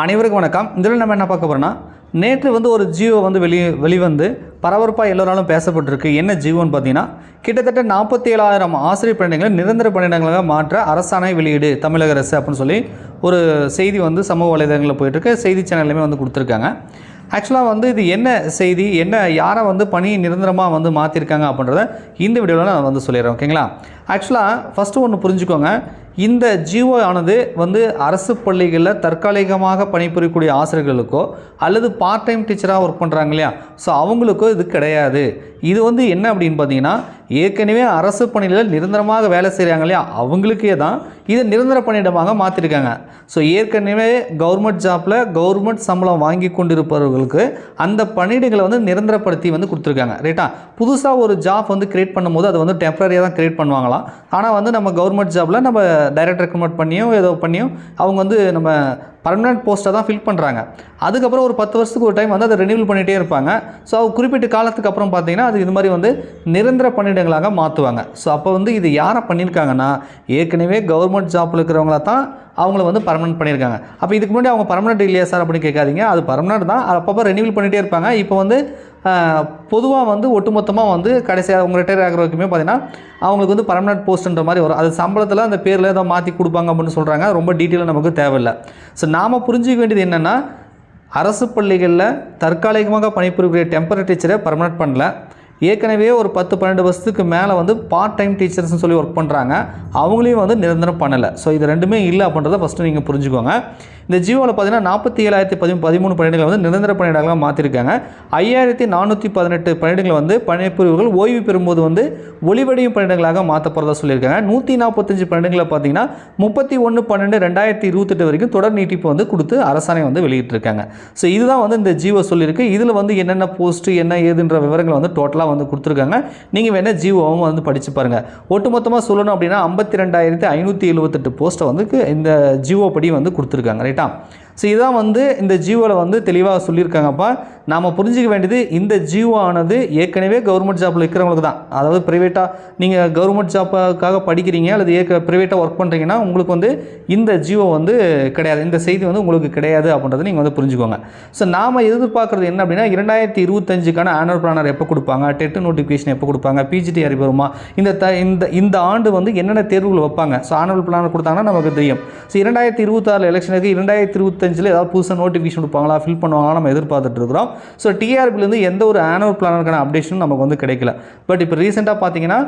அனைவருக்கும் வணக்கம். இதில் நம்ம என்ன பார்க்க போகிறோம்னா நேற்று வந்து ஒரு ஜியோ வந்து வெளி வெளிவந்து பரபரப்பாக எல்லோராலும் பேசப்பட்டிருக்கு. என்ன ஜியோன்னு பார்த்தீங்கன்னா கிட்டத்தட்ட நாற்பத்தி ஏழாயிரம் ஆசிரியர் பணியிடங்களை நிரந்தர பணியிடங்களாக மாற்ற அரசாணை வெளியீடு தமிழக அரசு அப்படின்னு சொல்லி ஒரு செய்தி வந்து சமூக வலைதளங்களில் போயிட்டுருக்கு. செய்தி சேனல்லையுமே வந்து கொடுத்துருக்காங்க. ஆக்சுவலாக வந்து இது என்ன செய்தி என்ன யாரை வந்து பணி நிரந்தரமாக வந்து மாற்றிருக்காங்க அப்படின்றத இந்த வீடியோவில் நான் வந்து சொல்லிடுறேன் ஓகேங்களா? ஆக்சுவலாக ஃபஸ்ட்டு ஒன்று புரிஞ்சுக்கோங்க. இந்த ஜிஓ ஆனது வந்து அரசு பள்ளிகளில் தற்காலிகமாக பணிபுரியக்கூடிய ஆசிரியர்களுக்கோ அல்லது பார்ட் டைம் டீச்சராக ஒர்க் பண்ணுறாங்க இல்லையா? ஸோ அவங்களுக்கோ இது கிடையாது. இது வந்து என்ன அப்படின்னு பார்த்தீங்கன்னா ஏற்கனவே அரசு பணியில் நிரந்தரமாக வேலை செய்கிறாங்க இல்லையா? அவங்களுக்கே தான் இதை நிரந்தர பணியிடமாக மாற்றிருக்காங்க ஸோ ஏற்கனவே கவர்மெண்ட் ஜாப்பில் கவர்மெண்ட் சம்பளம் வாங்கி கொண்டிருப்பவர்களுக்கு அந்த பணியிடங்களை வந்து நிரந்தரப்படுத்தி வந்து கொடுத்துருக்காங்க. ரைட்டா புதுசாக ஒரு ஜாப் வந்து கிரியேட் பண்ணும்போது அது வந்து டெம்பரரியாக தான் கிரியேட் பண்ணுவாங்களாம் ஆனால் வந்து நம்ம கவர்மெண்ட் ஜாப்பில் நம்ம டைரக்ட் ரெக்கமெண்ட் பண்ணியோ ஏதோ பண்ணியோ அவங்க வந்து நம்ம பர்மனெண்ட் போஸ்ட்டை தான் ஃபில் பண்ணுறாங்க அதுக்கப்புறம் ஒரு பத்து வருஷத்துக்கு ஒரு டைம் வந்து அதை ரினியூவல் பண்ணிகிட்டே இருப்பாங்க. ஸோ அவங்க குறிப்பிட்ட காலத்துக்கு அப்புறம் பார்த்தீங்கன்னா அது இது மாதிரி வந்து நிரந்தர பணியிடங்களாக மாற்றுவாங்க ஸோ அப்போ வந்து இது யாரை பண்ணியிருக்காங்கன்னா ஏற்கனவே கவர்மெண்ட் ஜாப்பில் இருக்கிறவங்கள தான் அவங்கள வந்து பர்மனெண்ட் பண்ணியிருக்காங்க. அப்போ இதுக்கு முன்னாடி அவங்க பர்மனெண்ட் இல்லையா சார் அப்படின்னு கேட்காதீங்க. அது பர்மனெண்ட் தான். அப்பப்போ ரெனியூவல் பண்ணிகிட்டே இருப்பாங்க. இப்போ வந்து பொதுவாக வந்து ஒட்டுமொத்தமாக வந்து கடைசியாக அவங்க ரிட்டையர் ஆகிற வரைக்குமே பார்த்தீங்கன்னா அவங்களுக்கு வந்து பர்மனெண்ட் போஸ்ட்ன்ற மாதிரி வரும். அது சம்பளத்தில் அந்த பேரில் ஏதோ மாற்றி கொடுப்பாங்க அப்படின்னு சொல்கிறாங்க ரொம்ப டீட்டெயிலாக நமக்கு தேவையில்லை. ஸோ நாம் புரிஞ்சிக்க வேண்டியது என்னென்னா அரசு பள்ளிகளில் தற்காலிகமாக பணிபுரியக்கூடிய டெம்பரரி டீச்சரை பர்மனெண்ட் பண்ணல. ஏற்கனவே ஒரு பத்து பன்னெண்டு வருஷத்துக்கு மேலே வந்து பார்ட் டைம் டீச்சர்ஸ்னு சொல்லி ஒர்க் பண்ணுறாங்க அவங்களையும் வந்து நிரந்தரம் பண்ணலை. ஸோ இது ரெண்டுமே இல்லை அப்படின்றத ஃபஸ்ட்டு நீங்கள் புரிஞ்சுக்கோங்க. இந்த ஜியோவில் பார்த்தீங்கன்னா நாற்பத்தி ஏழாயிரத்தி பதி பதிமூணு பணியிடங்களை வந்து நிரந்தர பணியிடங்களாக மாற்றிருக்காங்க ஐயாயிரத்தி நானூற்றி பதினெட்டு பணியிடங்களை வந்து பணிபுரிவுகள் ஓய்வு பெறும்போது வந்து ஒளிவடியும் பணியிடங்களாக மாற்ற போகிறதா சொல்லியிருக்காங்க. நூற்றி நாற்பத்தஞ்சு பணியிடங்களை பார்த்தீங்கன்னா முப்பத்தி ஒன்று பன்னெண்டு ரெண்டாயிரத்தி இருபத்தெட்டு வரைக்கும் தொடர் நீட்டிப்பு வந்து கொடுத்து அரசாணை வந்து வெளியிட்டிருக்காங்க. ஸோ இதுதான் வந்து இந்த ஜியோ சொல்லியிருக்கு. இதில் வந்து என்னென்ன போஸ்ட்டு என்ன ஏதுன்ற விவரங்கள் வந்து டோட்டலாக வந்து கொடுத்துருக்காங்க. நீங்கள் வேணால் ஜிஓவும் வந்து படித்து பாருங்கள் ஒட்டுமொத்தமாக சொல்லணும் அப்படின்னா ஐம்பத்தி ரெண்டாயிரத்தி ஐநூற்றி எழுபத்தெட்டு போஸ்ட்டை வந்து இந்த ஜிஓ படி வந்து கொடுத்துருக்காங்க ரைட்டா? ஸோ இதான் வந்து இந்த ஜியோவில் வந்து தெளிவாக சொல்லியிருக்காங்கப்பா. நாம் புரிஞ்சிக்க வேண்டியது இந்த ஜியோ ஆனது ஏற்கனவே கவர்மெண்ட் ஜாப்பில் இருக்கிறவங்களுக்கு தான். அதாவது ப்ரைவேட்டாக நீங்கள் கவர்மெண்ட் ஜாப்புக்காக படிக்கிறீங்க அல்லது ஏற்க ப்ரைவேட்டாக ஒர்க் பண்ணுறீங்கன்னா உங்களுக்கு வந்து இந்த ஜியோ வந்து கிடையாது. இந்த செய்தி வந்து உங்களுக்கு கிடையாது அப்படின்றத நீங்கள் வந்து புரிஞ்சுக்கோங்க. ஸோ நாம் எதிர்பார்க்குறது என்ன அப்படின்னா இரண்டாயிரத்தி இருபத்தஞ்சுக்கான ஆனுவல் பிளானர் எப்போ கொடுப்பாங்க? டெட் நோட்டிஃபிகேஷன் எப்போ கொடுப்பாங்க? பிஜிடி அறிவு வருமா இந்த த இந்த இந்த ஆண்டு வந்து என்னென்ன தேர்வுகள் வைப்பாங்க? ஸோ ஆனுவல் பிளானர் கொடுத்தாங்கன்னா நமக்கு தெரியும். ஸோ இரண்டாயிரத்தி இருபத்தாறு எலெக்ஷனுக்கு இரண்டாயிரத்தி இருபத்தஞ்சில் ஏதாவது புதுசாக நோட்டிஃபிகேஷன் கொடுப்பாங்களா ஃபில் பண்ணுவாங்களா நம்ம எதிர்பார்த்துட்டு இருக்கிறோம். ஸோ டிஆர்பிலேருந்து எந்த ஒரு ஆனுவல் பிளானருக்கான அப்டேஷனும் நமக்கு வந்து கிடைக்கல. பட் இப்போ ரீசெண்டாக பார்த்தீங்கன்னா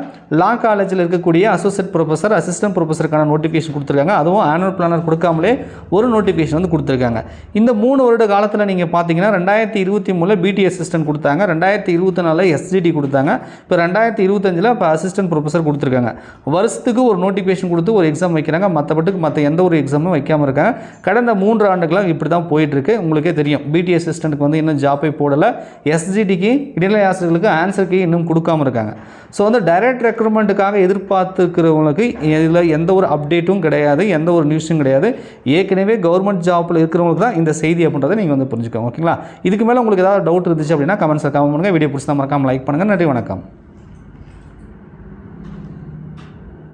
லா காலேஜில் இருக்கக்கூடிய அசோசியேட் ப்ரொஃபஸர் அசிஸ்டன்ட் ப்ரொஃபஸருக்கான நோட்டிஃபிகேஷன் கொடுத்துருக்காங்க. அதுவும் ஆனுவல் பிளானர் கொடுக்காமலே ஒரு நோட்டிஃபிகேஷன் வந்து கொடுத்துருக்காங்க. இந்த மூணு வருட காலத்தில் நீங்கள் பார்த்தீங்கன்னா ரெண்டாயிரத்தி இருபத்தி மூணில் பிடி அசிஸ்டன்ட் கொடுத்தாங்க. ரெண்டாயிரத்தி இருபத்தி நாலில் எஸ்ஜிடி கொடுத்தாங்க. இப்போ ரெண்டாயிரத்தி இருபத்தஞ்சில் இப்போ அசிஸ்டன்ட் ப்ரொஃபஸர் கொடுத்துருக்காங்க. வருஷத்துக்கு ஒரு நோட்டிஃபிகேஷன் கொடுத்து ஒரு எக்ஸாம் வைக்கிறாங்க. மற்றபட்டுக்கு மற்ற எந்த ஒரு எக்ஸாமும் வைக்காமல் இருக்காங்க. கடந்த மூன்று ஆண்டுகளாக இப்படி தான் போயிட்டுருக்கு. உங்களுக்கே தெரியும். பிடி அசிஸ்டண்ட்டுக்கு வந்து இன்னும் ஜாப்பே போடலை. எஸ்ஜிடிக்கு இடைநிலை ஆசிரியர்களுக்கு ஆன்சர் கீ இன்னும் கொடுக்காம இருக்காங்க. ஸோ வந்து டைரக்ட் ரெக்ரூட்மெண்ட்டுக்காக எதிர்பார்த்துக்கிறவங்களுக்கு இதில் எந்த ஒரு அப்டேட்டும் கிடையாது. எந்த ஒரு நியூஸும் கிடையாது. ஏற்கனவே கவர்மெண்ட் ஜாப்பில் இருக்கிறவங்களுக்கு தான் இந்த செய்தி அப்படின்றத நீங்கள் வந்து புரிஞ்சுக்கோங்க. ஓகேங்களா? இதுக்கு மேலே உங்களுக்கு ஏதாவது டவுட் இருந்துச்சு அப்படின்னா கமெண்ட்ஸில் கமெண்ட் பண்ணுங்கள் வீடியோ பிடிச்சா மறக்காமல் லைக் பண்ணுங்கள் நன்றி வணக்கம்.